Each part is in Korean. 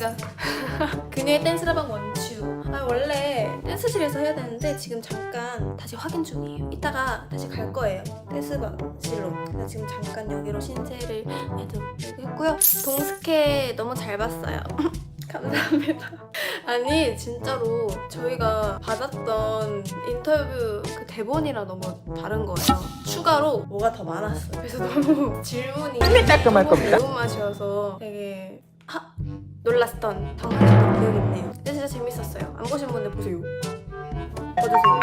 여기가 그녀의 댄스라방 원추. 아 원래 댄스실에서 해야 되는데 지금 잠깐 다시 확인 중이에요. 이따가 다시 갈 거예요. 댄스실로. 그래서 지금 잠깐 여기로 신세를 해드리고요. 동스케 너무 잘 봤어요. 감사합니다. 아니 진짜로 저희가 받았던 인터뷰 그 대본이랑 너무 다른 거예요. 추가로 뭐가 더 많았어요. 그래서 너무 질문이 깔끔할 너무 겁니다. 매운맛이어서 되게 하, 놀랐던 당황했던 기억이 있네요. 근데 진짜 재밌었어요. 안 보신 분들 보세요. 봐주세요.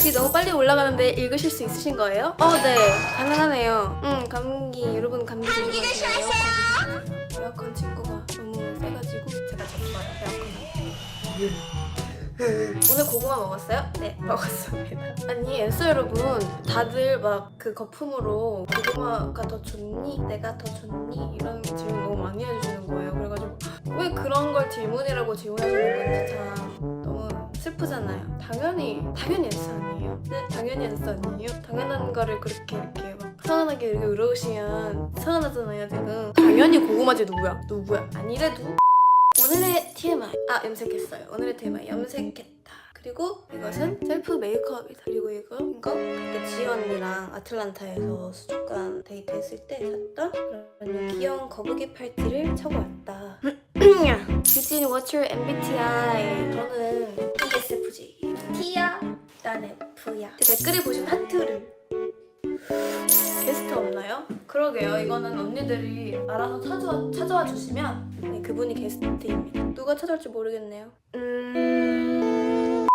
글이 너무 빨리 올라가는데 읽으실 수 있으신 거예요? 어, 네. 가능하네요. 응, 감기. 여러분 감기 조심하세요. 에어컨. 에어컨 친구가 너무 세가지고 제가 졌어요. 에어컨. 오늘 고구마 먹었어요? 네 먹었습니다 아니 엔서 여러분 다들 막 그 거품으로 고구마가 더 좋니? 내가 더 좋니? 이런 질문 너무 많이 해주시는 거예요 그래가지고 왜 그런 걸 질문이라고 질문하시는 건지 참 너무 슬프잖아요 당연히 당연히 엔서 아니에요? 네 당연히 엔서 아니에요? 당연한 거를 그렇게 이렇게 막 서운하게 이렇게 울어오시면 서운하잖아요 지금 당연히 고구마지 누구야? 누구야? 아니래도 오늘의 TMI. 아 염색했어요. 오늘의 TMI. 염색했다. 그리고 이것은 셀프 메이크업이다. 그리고 이거 이거 그때 지희 언니랑 아틀란타에서 수족관 데이트 했을 때 샀던 그런 귀여운 거북이 팔티를 차고 왔다. 유진 what's your MBTI 저는 ESFJ T야 난 F야. 댓글에 보신 하트를 게스트 없나요? 그러게요. 이거는 언니들이 알아서 찾아와, 찾아와 주시면 네, 그분이 게스트입니다. 누가 찾아올지 모르겠네요. 음...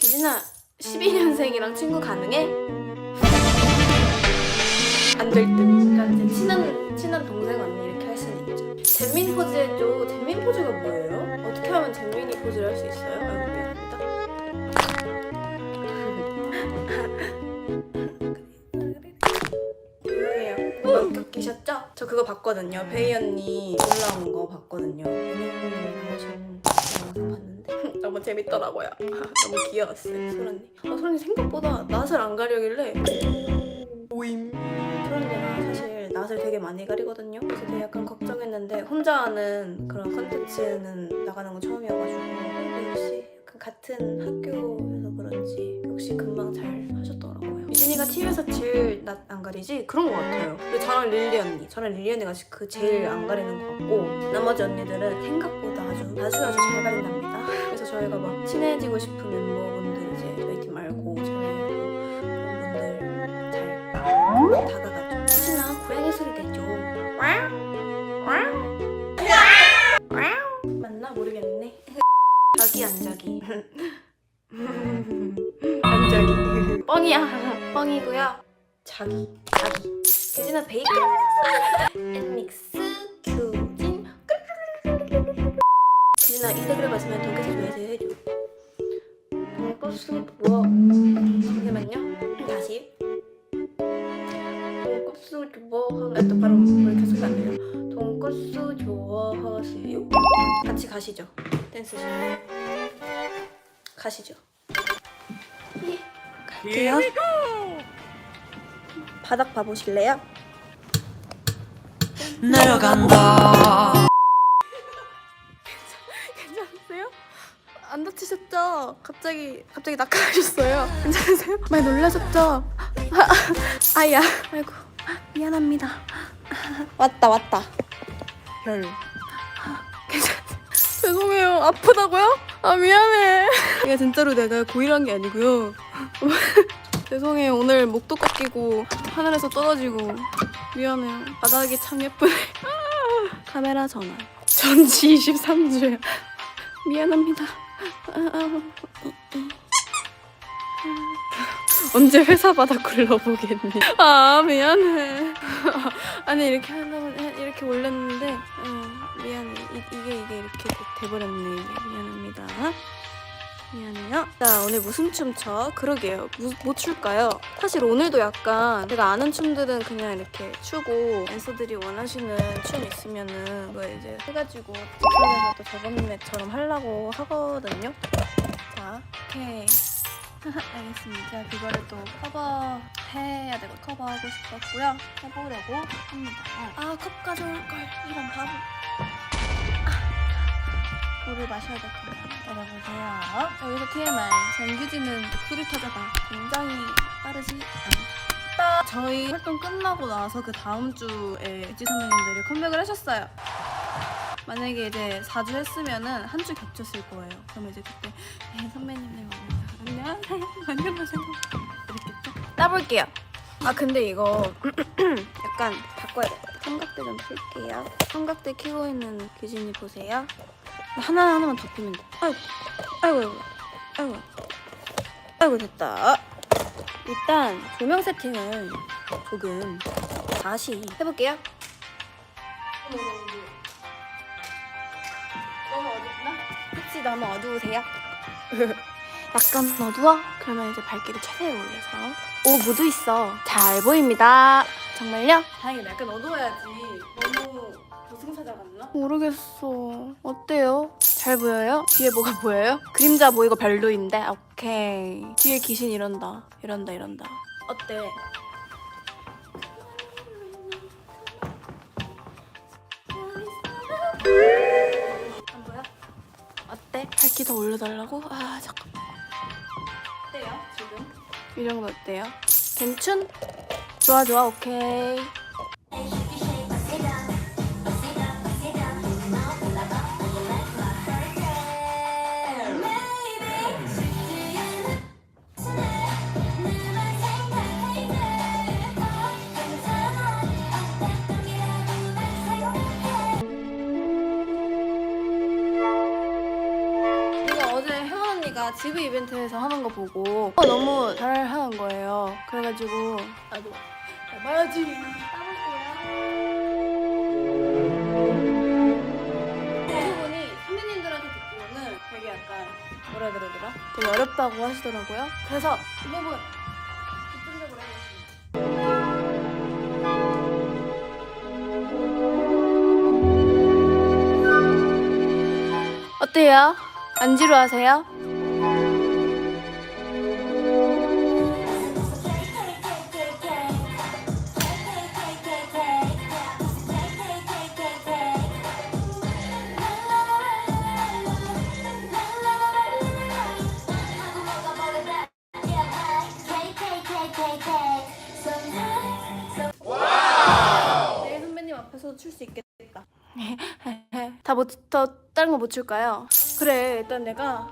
기진아, 12년생이랑 친구 가능해? 안 될 듯. 그러니까 친한, 친한 동생 언니 이렇게 할 수는 있죠. 잼민 포즈 해줘. 잼민 포즈가 뭐예요? 봤거든요. 베이 언니 올라온 거 봤거든요. 영상 봤는데 너무 재밌더라고요. 너무 귀여웠어요. 소란이. 어, 소란이 생각보다 낯을 안 가려길래 모임. 소란이가 사실 낯을 되게 많이 가리거든요. 그래서 되게 약간 걱정했는데 혼자 하는 그런 컨텐츠는 나가는 건 처음이어가지고 역시 약간 같은 학교여서 그런지 역시 금방 잘 하셨더라고요. 유진이가 TV에서 제일 낯 안 가리지? 그런 것 같아요. 그리고 저랑 릴리 언니, 저랑 릴리 언니가 그 제일 안 가리는 것 같고 나머지 언니들은 생각보다 아주 아주 아주 잘 가린답니다. 그래서 저희가 막 친해지고 싶은 멤버 자기 안 자기. 안 자기. 뻥이야. 뻥이고요. 자기. 자기. 규진아 베이컨. 엔믹스 규진. 이 댓글 봤으면 돈까스 좋아해서 해줘. 돈까스 뭐? 잠시만요. 다시. 뭐 하면 또 바로 왜 이렇게 안 들려? 돈까스 좋아하세요? 같이 가시죠. 댄스실. 가시죠. 예. 갈게요. 바닥 봐보실래요? 내려간다. 괜찮으세요? 안 다치셨죠? 갑자기 갑자기 낙하하셨어요. 괜찮으세요? 많이 놀라셨죠? 아야, 아이고 미안합니다. 왔다 왔다. 별. 죄송해요. 아프다고요? 아 미안해. 이게 진짜로 내가 고의한 게 아니고요. 죄송해요. 오늘 목도 꺾이고 하늘에서 떨어지고 미안해요. 바닥이 참 예쁘네. 카메라 전환. 전지 23주야. 미안합니다. 언제 회사 바닥 굴러보겠니? 아 미안해. 아니 이렇게 하려면 이렇게 올렸는 돼버렸네. 미안합니다. 미안해요. 자 오늘 무슨 춤 춰? 그러게요. 무, 뭐 출까요? 사실 오늘도 약간 제가 아는 춤들은 그냥 이렇게 추고 댄서들이 원하시는 춤 있으면은 그거 이제 해가지고 직선에서 또 저번에처럼 하려고 하거든요. 자 오케이. 알겠습니다. 제가 그거를 또 커버 해야 되고 커버하고 싶었고요. 해보려고 합니다. 아 컵 가져올 걸 이런 바보. 아, 물을 마셔야 될 텐데. 열어보세요. 여기서 TMI. 정규진은 소리 타자가 굉장히 빠르지 않다. 저희 활동 끝나고 나서 그 다음 주에 엣지 선배님들이 컴백을 하셨어요. 만약에 이제 4주 했으면은 한 주 겹쳤을 거예요. 그러면 이제 그때 네, 선배님들 만나요. 안녕하세요. 안녕하세요. 이랬겠죠? 따볼게요. 아 근데 이거 약간 바꿔야 돼. 삼각대 좀 풀게요. 삼각대 키고 있는 규진이 보세요. 하나 하나만 더 피면 돼. 아이고, 아이고, 아이고, 아이고, 아이고 됐다. 일단 조명 세팅을 조금 다시 해볼게요. 너무 어둡나? 혹시 너무 어두우세요? 약간 어두워? 그러면 이제 밝기를 최대에 올려서 오 무드 있어 잘 보입니다 정말요? 다행이다 약간 어두워야지 같나? 모르겠어 어때요? 잘 보여요? 뒤에 뭐가 보여요? 그림자 보이고 별로인데? 오케이 뒤에 귀신 이런다 이런다 이런다 어때? 안 보여? 어때? 밝기 더 올려달라고? 아 잠깐만 어때요 지금? 이 정도 어때요? 괜춘? 좋아 좋아 오케이 언니가 지브 이벤트에서 하는 거 보고 어, 너무 잘 하는 거예요. 그래가지고 나도 해봐야지. 그분이 선배님들한테 듣기로는 되게 약간 뭐라 그러더라? 되게 어렵다고 하시더라고요. 그래서 이 부분 집중적으로 해보겠습니다. 어때요? 안 지루하세요? 출 수 있겠다. 다 못, 더 다른 거 못 출까요? 그래, 일단 내가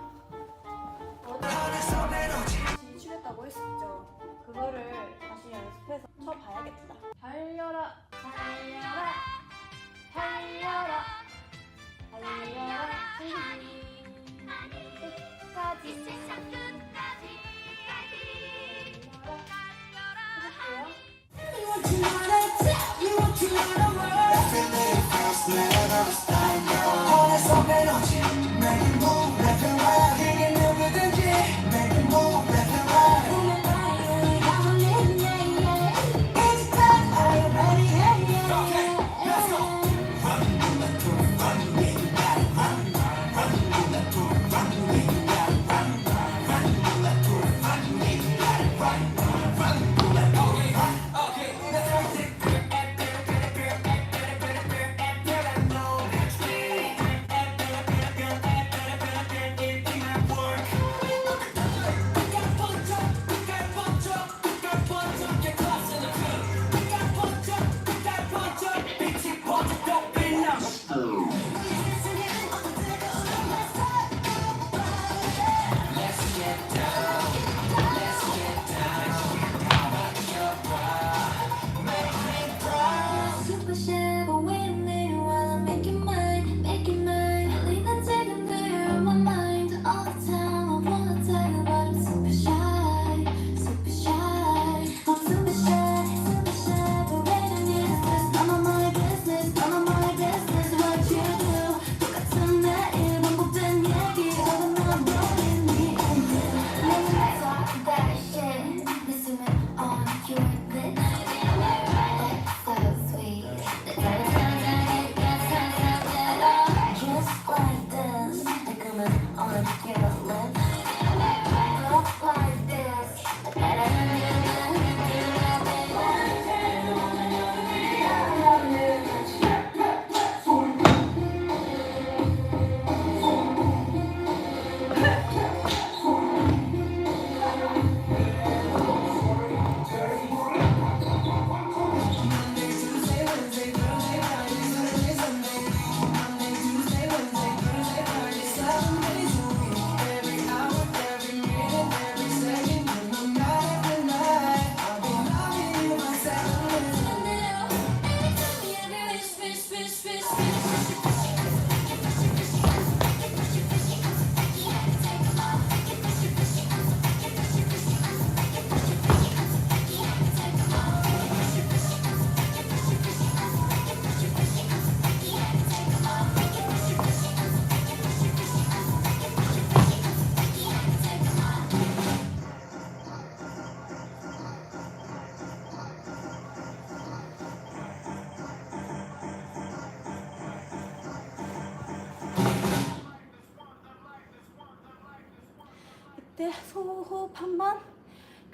진출했다고 했었죠. 그거를 다시 연습해서 쳐봐야겠다. 달려라, 달려라, 달려라, 달려라, 끝까지.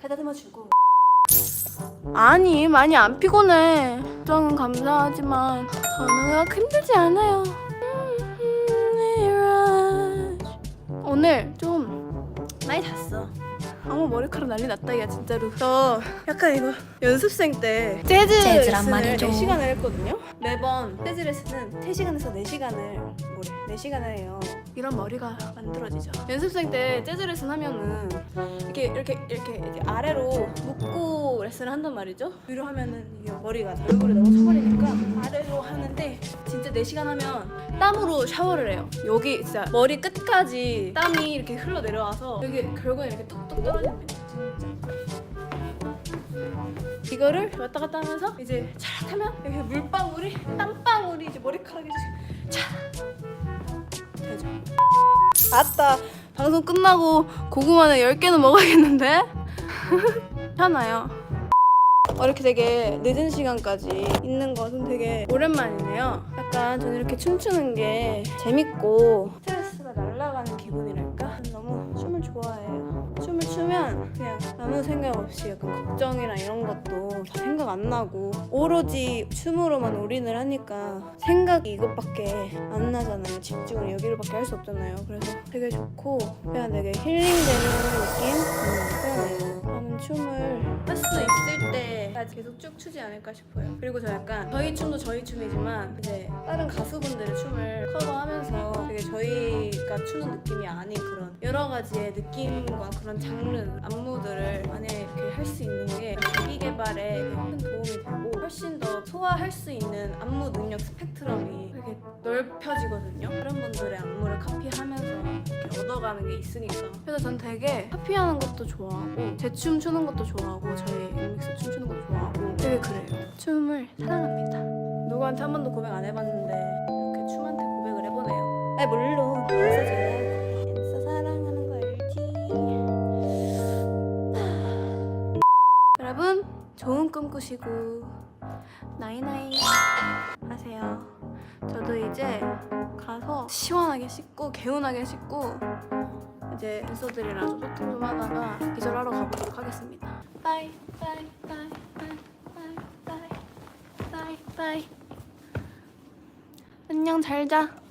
가다듬어 주고. 아니 많이 안 피곤해. 걱정은 감사하지만 저는 힘들지 않아요. 오늘 좀 많이 잤어. 아무 머리카락 난리 났다 이야 진짜로. 저 약간 이거 연습생 때 재즈 재즈란 레슨을 말이죠. 4시간을 했거든요. 매번 재즈 레슨은 3시간에서 4시간을 뭐래 4시간을 해요. 이런 머리가 만들어지죠. 연습생 때 재즈 레슨 하면은 이렇게 이렇게 이렇게 이제 아래로 묶고 레슨을 한단 말이죠. 위로 하면은 이게 머리가 다 얼굴에 너무 쳐버리니까 아래로 하는데 진짜 4시간 하면 땀으로 샤워를 해요. 여기 진짜 머리 끝까지 땀이 이렇게 흘러 내려와서 여기 결국에 이렇게 뚝뚝 떨어집니다. 이거를 왔다 갔다 하면서 이제 차 하면 여기 물방울이 땀방울이 이제 차 되죠. 아따 방송 끝나고 고구마는 10개는 먹어야겠는데? 괜찮아요. 어, 이렇게 되게 늦은 시간까지 있는 것은 되게 오랜만이네요. 약간 저는 이렇게 춤추는 게 재밌고 스트레스가 날아가는 기분이랄까? 너무 춤을 좋아해요. 춤을 추면 그냥 아무 생각 없이 약간 걱정이나 이런 것도 다 생각 안 나고 오로지 춤으로만 올인을 하니까 생각이 이것밖에 안 나잖아요. 집중을 여기로밖에 할 수 없잖아요. 그래서 되게 좋고 그냥 되게 힐링되는 느낌? 음, 그러네요. 저는 춤을 할 수 있을 때 까지 계속 쭉 추지 않을까 싶어요. 그리고 저 약간 저희 춤도 저희 춤이지만 이제 다른 가수분들의 춤을 커버하면서 되게 저희가 추는 느낌이 아닌 그런 여러 가지의 느낌과 그런 장르, 안무들을 만약에 이렇게 할 수 있는 게 자기 개발에 큰 도움이 되고 훨씬 더 소화할 수 있는 안무 능력 스펙트럼이 되게 넓혀지거든요. 다른 분들의 안무를 카피하면서 이렇게 얻어가는 게 있으니까. 그래서 전 되게 카피하는 것도 좋아하고 제 춤 추는 것도 좋아하고 저희 엠믹스 춤 추는 것도 좋아하고 되게 그래요. 춤을 사랑합니다. 누구한테 한 번도 고백 안 해봤는데 이렇게 춤한테 고백을 해보네요. 아 물론 제가 꿈 꾸시고 나이나이 하세요. 저도 이제 가서 시원하게 씻고 개운하게 씻고 이제 댄서들이랑 좀 소통 좀 하다가 기절하러 가보도록 하겠습니다. 바이 바이 바이 바이 바이 바이 바이 안녕 잘 자.